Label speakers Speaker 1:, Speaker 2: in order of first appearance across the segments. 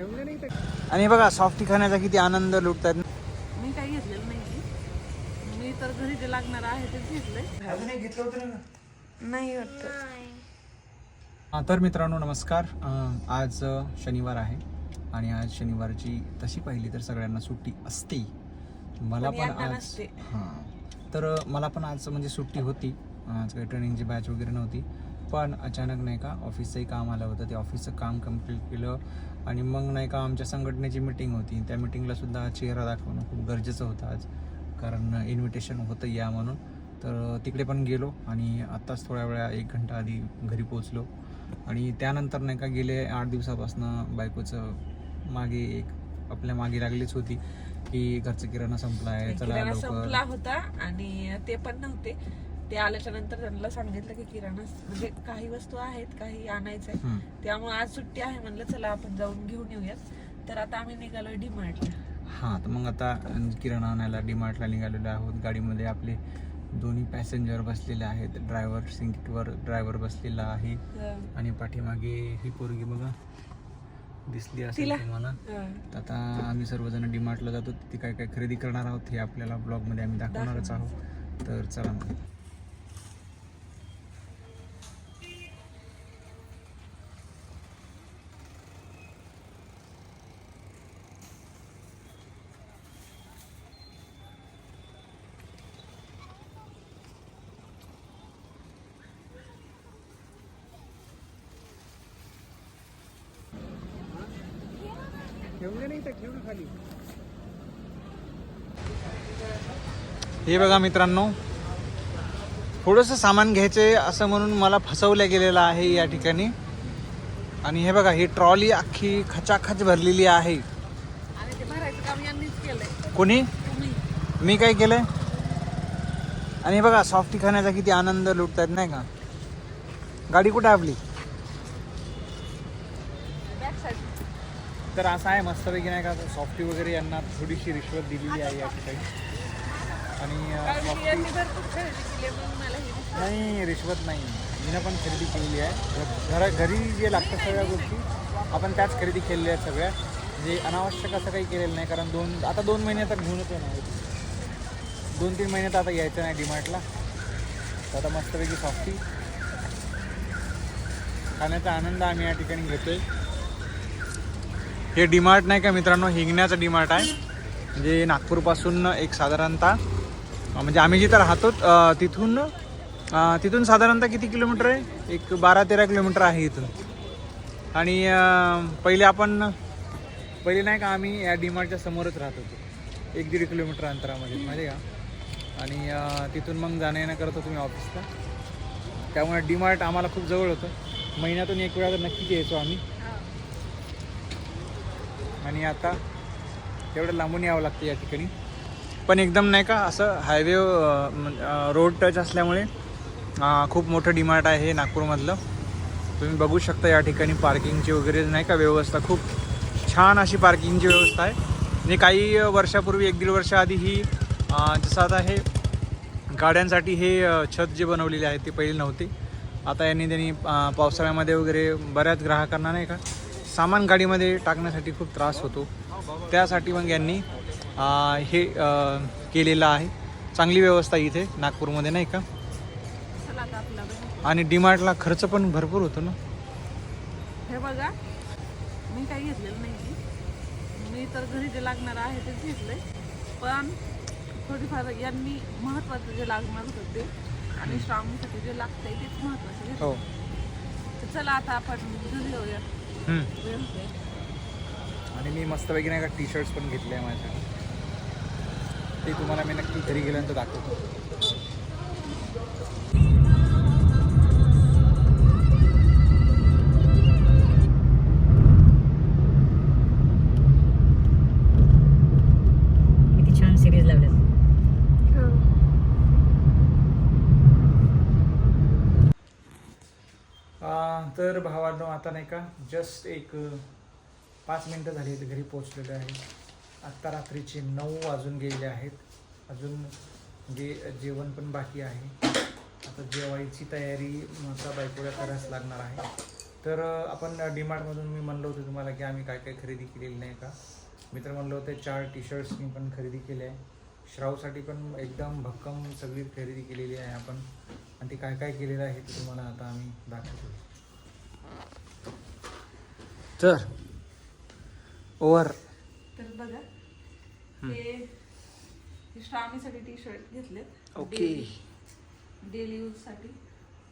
Speaker 1: आणि बघा सॉफ्टी खाण्याचा किती आनंद लुटतात.
Speaker 2: मी काही घेतलेलं नाही. मी तर घरी जे लागणार आहे तेच घेतलंय.
Speaker 1: घेतलं होतं
Speaker 2: नाही वाटत.
Speaker 1: हा, तर मित्रांनो नमस्कार. आज शनिवार आहे. आणि आज शनिवारची तशी पाहिली तर सगळ्यांना सुट्टी असते. मला
Speaker 2: पण
Speaker 1: आज. हां. तर मला पण आज म्हणजे सुट्टी होती. आज काही ट्रेनिंगची बॅच वगैरे नव्हती. पण अचानक नाही का ऑफिसचंही काम आलं होतं. ते ऑफिसचं काम कंप्लीट केलं आणि मग नाही का आमच्या संघटनेची मिटिंग होती. त्या मिटिंगला सुद्धा चेहरा दाखवणं खूप गरजेचं होतं आज. कारण इन्व्हिटेशन होतं या म्हणून. तर तिकडे पण गेलो आणि आत्ताच थोड्या वेळा एक घंटा आधी घरी पोचलो आणि त्यानंतर नाही का गेले आठ दिवसापासून बायकोचं मागे एक आपल्या मागे लागलीच होती की घरचं किराणा संपला आहे चला
Speaker 2: होता आणि ते पण नव्हते. ते आल्याच्यानंतर त्यांना सांगितलं की किराणा म्हणजे काही वस्तू आहेत काही आणायचंय.
Speaker 1: हम्म.
Speaker 2: त्यामुळे आज सुट्टी आहे म्हणलं चला आपण जाऊन घेऊन येऊयात. तर आता आम्ही निघालो डीमार्टला.
Speaker 1: हां तर मग आता किराणा आणायला डीमार्टला निघालेलो आहोत. गाडीमध्ये आपले दोन्ही पॅसेंजर बसलेले आहेत. ड्रायव्हर सीटवर ड्रायव्हर बसलेला आहे. आणि पाठीमागे ही पोरगी बघा दिसली असेल? तुम्हाला. तर आता आम्ही सर्वजण डीमार्टला जातो. ती काय काय खरेदी करणार आहोत हे आपल्याला ब्लॉगमध्ये आम्ही दाखवणारच आहोत. तर चला मग. हे बघा मित्रांनो थोडंसं सामान घ्यायचे असं म्हणून मला फसवलं गेलेलं आहे या ठिकाणी. आणि हे बघा ही ट्रॉली अख्खी खचाखच भरलेली आहे.
Speaker 2: आणि ते भरायचं काम यांनीच केलंय.
Speaker 1: कोणी? मी काय केलंय? आणि हे बघा सॉफ्टी खाण्याचा किती आनंद लुटतात नाही का? गाडी कुठे आपली
Speaker 2: बॅक साईड
Speaker 1: तर असं आहे मस्तपैकी नाही का सॉफ्टी वगैरे यांना थोडीशी रिश्वत दिलेली आहे या ठिकाणी. आणि. नाही रिश्वत नाही. मीनं पण खरेदी केलेली आहे. घरा घरी जे लागतात सगळ्या गोष्टी आपण त्याच खरेदी केलेल्या आहेत सगळ्या. म्हणजे अनावश्यक असं काही केलेलं नाही कारण दोन आता दोन महिने तर घेऊनच येणार. दोन तीन महिन्यात आता यायचं नाही डीमार्टला तर आता मस्तपैकी सॉफ्टी खाण्याचा आनंद आम्ही या ठिकाणी घेतोय. हे डीमार्ट नाही का मित्रांनो? हिंगण्याचं डीमार्ट आहे. म्हणजे नागपूरपासून एक साधारणतः म्हणजे आम्ही जिथं राहतो तिथून तिथून साधारणतः किती किलोमीटर आहे? एक बारा तेरा किलोमीटर आहे इथून. आणि पहिले आपण पहिले नाही का आम्ही या डीमार्टच्या समोरच राहत होतो. एक दीड किलोमीटर अंतरामध्ये माहिती आहे का? आणि तिथून मग जाणं येणं करत होतो मी ऑफिसला. त्यामुळे डीमार्ट आम्हाला खूप जवळ होतं. महिन्यातून एक वेळा तर नक्कीच यायचो आम्ही. आणि आता तेवढं लांबून यावं लागतं या ठिकाणी. पण एकदम नाही का असं हायवे रोड टच असल्यामुळे खूप मोठं डिमार्ट आहे नागपूरमधलं. तुम्ही बघू शकता या ठिकाणी पार्किंगची वगैरे नाही का व्यवस्था खूप छान अशी पार्किंगची व्यवस्था आहे. आणि काही वर्षापूर्वी एक दीड वर्ष आधी ही जसं आता हे गाड्यांसाठी हे छत जे बनवलेले आहे ते पहिले नव्हते. आता यांनी त्यांनी पावसाळ्यामध्ये वगैरे बऱ्याच ग्राहकांना नाही का सामान गाडीमध्ये टाकण्यासाठी खूप त्रास होतो त्यासाठी मग यांनी हे केलेलं आहे चांगली व्यवस्था इथे नागपूरमध्ये नाही का. आणि डीमार्टला खर्च पण भरपूर होतो ना
Speaker 2: हे बघा मी काही घेतलेलं नाही मी तर घरी जे लागणार आहे तेच घेतलंय पण थोडीफार यांनी महत्वाचं जे लागणार होतं ते आणि श्रावणीसाठी जे लागतंय तेच महत्वाचं.
Speaker 1: हो
Speaker 2: तर चला आता आपण घरी जाऊया.
Speaker 1: आणि मी मस्तपैकी नाही का टी शर्ट्स पण घेतले आहे माझ्या. ते तुम्हाला मी नक्की घरी गेल्यानंतर दाखवतो.
Speaker 3: किती
Speaker 1: तर आता नाही का जस्ट एक पाच मिनटं झाली आहेत घरी पोचलेले आहे. आत्ता रात्रीचे नऊ वाजून गेले आहेत. अजून जे जेवण पण बाकी आहे. आता जेवायची तयारी माझा बायकोला करायच लागणार आहे. तर आपण डीमार्टमधून मी म्हणलं होतं तुम्हाला की आम्ही काय काय खरेदी केलेली नाही का? मी तर म्हणलं होतं चार टी शर्ट्स मी पण खरेदी केले आहे. श्रावसाठी पण एकदम भक्कम सगळी खरेदी केलेली आहे आपण. आणि ते काय काय केलेलं आहे ते तुम्हाला आता आम्ही दाखवतो. तर ओव्हर
Speaker 2: तर बघा हे श्रावणीसाठी टी शर्ट घेतलेत.
Speaker 1: ओके.
Speaker 2: डेली. यूजसाठी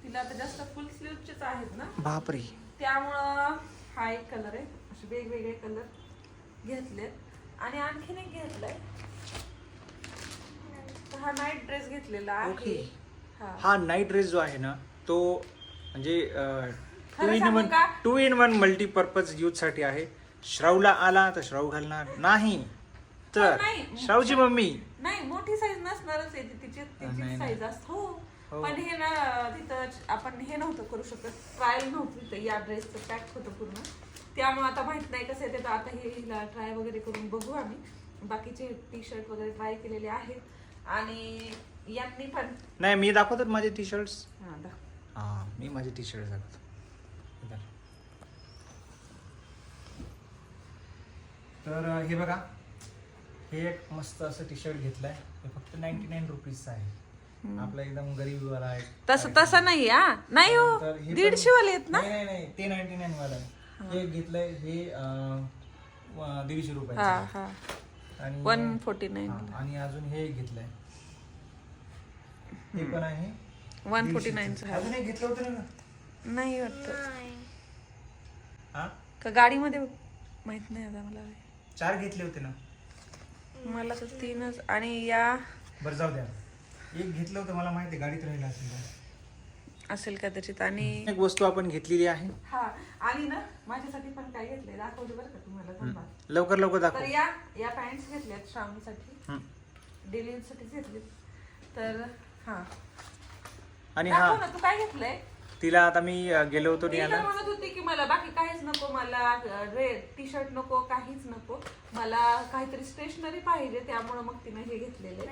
Speaker 2: तिला आता जास्त फुल स्लीवचेच आहेत ना?
Speaker 1: बापरे.
Speaker 2: त्यामुळं हा एक कलर आहे. असे वेगवेगळे कलर घेतलेत. आणि आणखीन एक घेतलाय. हा नाईट ड्रेस घेतलेला आहे. हा.
Speaker 1: नाईट ड्रेस जो आहे ना तो म्हणजे two in one? Two in one multipurpose यूजसाठी आहे. श्रावला आला तर श्राव घालणार नाही. तर
Speaker 2: नाही.
Speaker 1: श्रावची मम्मी.
Speaker 2: नाही मोठी साईज नसणारच आहे ती तिची
Speaker 1: नाही,
Speaker 2: तिची
Speaker 1: नाही.
Speaker 2: साईज असते हो.
Speaker 1: हो.
Speaker 2: पण हे ना तिथं आपण हे नव्हतं करू शकत. ट्रायल नव्हतं तिथं. या ड्रेसचं पॅक होतं पूर्ण. त्यामुळे आता माहीत नाही कसं आहे ते. तर आता हे ट्राय वगैरे करून बघू आम्ही. बाकीचे टी शर्ट वगैरे ट्राय केलेले आहेत. आणि यांनी पण
Speaker 1: नाही मी दाखवतो माझे टी शर्ट्स
Speaker 2: हा, दा-
Speaker 1: हा मी माझे टी शर्ट दाखवतो. तर हे बघा. हे एक मस्त असं टी शर्ट घेतलंय. हे फक्त नाईन्टी नाईन रुपीजचं आहे. आपला एकदम गरीबवाला आहे.
Speaker 2: तसं तसं नाही हा? नाही हो?
Speaker 1: हे पण-
Speaker 2: दीडशे वाले आहेत ना?
Speaker 1: नाही नाही नाही. ते नाईन्टी नाईन वाला आहे. हे. घेतलंय हे अं, व- दीडशे रुपयाचं
Speaker 2: हा
Speaker 1: आहे.
Speaker 2: हा.
Speaker 1: आणि
Speaker 2: वन फोर्टी नाईन
Speaker 1: हा, आणि अजून हे एक घेतलंय. हे पण आहे.
Speaker 2: वन फोर्टी
Speaker 1: 149
Speaker 2: नाईनचं
Speaker 1: अजून एक घेतलं होतं ना?
Speaker 2: नाही वाटत.
Speaker 1: हा?
Speaker 2: का गाडीमध्ये माहीत नाही आता मला.
Speaker 1: चार घेतले होते ना?
Speaker 2: मला तर तीनच. आणि या
Speaker 1: बरं जाऊ द्या. एक घेतलं होतं मला माहिती गाडीत राहिलं असेल तर.
Speaker 2: असेल कदाचित. आणि
Speaker 1: एक वस्तू आपण घेतलेली आहे.
Speaker 2: हा आणि ना माझ्यासाठी पण काय घेतलंय? दाखवते बरं का तुम्हाला थांबा.
Speaker 1: लवकर लवकर दाखव.
Speaker 2: तर या या पॅन्ट्स घेतल्यात श्रावणीसाठी.
Speaker 1: हं.
Speaker 2: डेली यूज साठीच घेतलेत. तर हा.
Speaker 1: आणि
Speaker 2: दाखव
Speaker 1: हा
Speaker 2: ना तू काय घेतलंय?
Speaker 1: तिला आता मी गेलो होतो न्यायला
Speaker 2: म्हणत होती की मला बाकी काहीच नको मला टी शर्ट नको काहीच नको. मला काहीतरी स्टेशनरी पाहिजे त्यामुळे मग तिने हे घेतलेले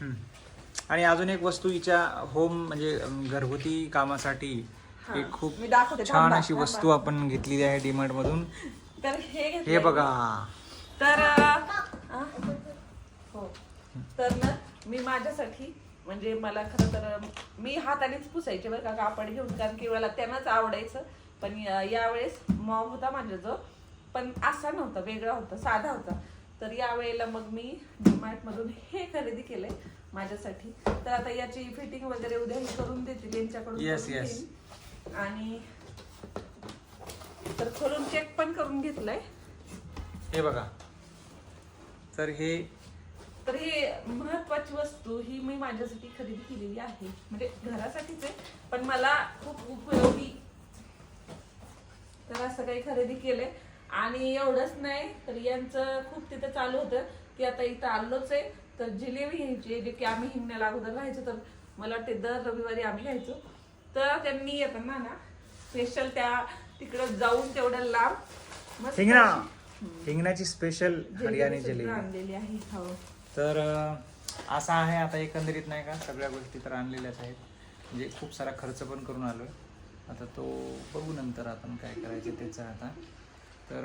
Speaker 1: हं. आणि अजून एक वस्तू हिच्या होम म्हणजे घरगुती कामासाठी एक खूप
Speaker 2: मी दाखवते
Speaker 1: छान
Speaker 2: थांबा,
Speaker 1: अशी
Speaker 2: थांबा.
Speaker 1: वस्तू आपण घेतलेली आहे डीमार्ट मधून
Speaker 2: तर हे
Speaker 1: हे. बघा.
Speaker 2: तर अं, हो. तर ना मी माझ्यासाठी म्हणजे मला खरं तर मी हातानेच पुसायचे बरं का कापड घेऊन कारण की मला त्यांनाच आवडायचं. पण यावेळेस मॉम होता माझ्याजवळ पण असा नव्हता वेगळा होता साधा होता. तर यावेळेला मग मी डीमार्ट मधून हे खरेदी केलंय माझ्यासाठी. तर आता याची फिटिंग वगैरे उद्या हे करून देतील यांच्याकडून
Speaker 1: Yes,
Speaker 2: करून
Speaker 1: yes.
Speaker 2: घेईन. आणि तर खोलून चेक पण करून घेतलंय.
Speaker 1: हे बघा. तर हे
Speaker 2: तर हे महत्वाची वस्तू ही मी माझ्यासाठी खरेदी केलेली आहे. म्हणजे घरासाठीच आहे पण मला खूप उपयोगी तर असं काही खरेदी केलंय. आणि एवढंच नाही तर यांचं खूप तिथं चालू होतं की आता इथं आलोच आहे. तर जिलेबी घ्यायची जे की आम्ही हिंगण्याला अगोदर राहायचो तर मला वाटते दर रविवारी आम्ही घ्यायचो तर त्यांनी येताना ना स्पेशल त्या तिकडं जाऊन तेवढं लांब
Speaker 1: हिंगणा. हिंगण्याची स्पेशल हरियाणी
Speaker 2: जिलेबी.
Speaker 1: जलेबी
Speaker 2: आणलेली आहे हो
Speaker 1: तर असा आहे आता एकंदरीत नाही का सगळ्या गोष्टी तर आणलेल्याच आहेत. म्हणजे खूप सारा खर्च पण करून आलो आहे आता तो बघू नंतर आपण काय करायचं त्याचं आता. तर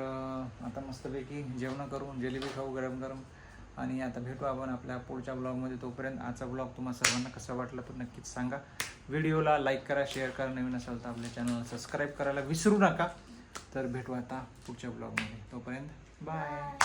Speaker 1: आता मस्तपैकी जेवण करून जिलेबी खाऊ गरम गरम. आणि आता भेटू आपण आपल्या पुढच्या ब्लॉगमध्ये. तोपर्यंत आजचा ब्लॉग तुम्हाला सर्वांना कसा वाटला तो नक्कीच सांगा. व्हिडिओला लाईक करा शेअर करा. नवीन असाल तर आपल्या चॅनलला सबस्क्राईब करायला विसरू नका. तर भेटू आता पुढच्या ब्लॉगमध्ये. तोपर्यंत बाय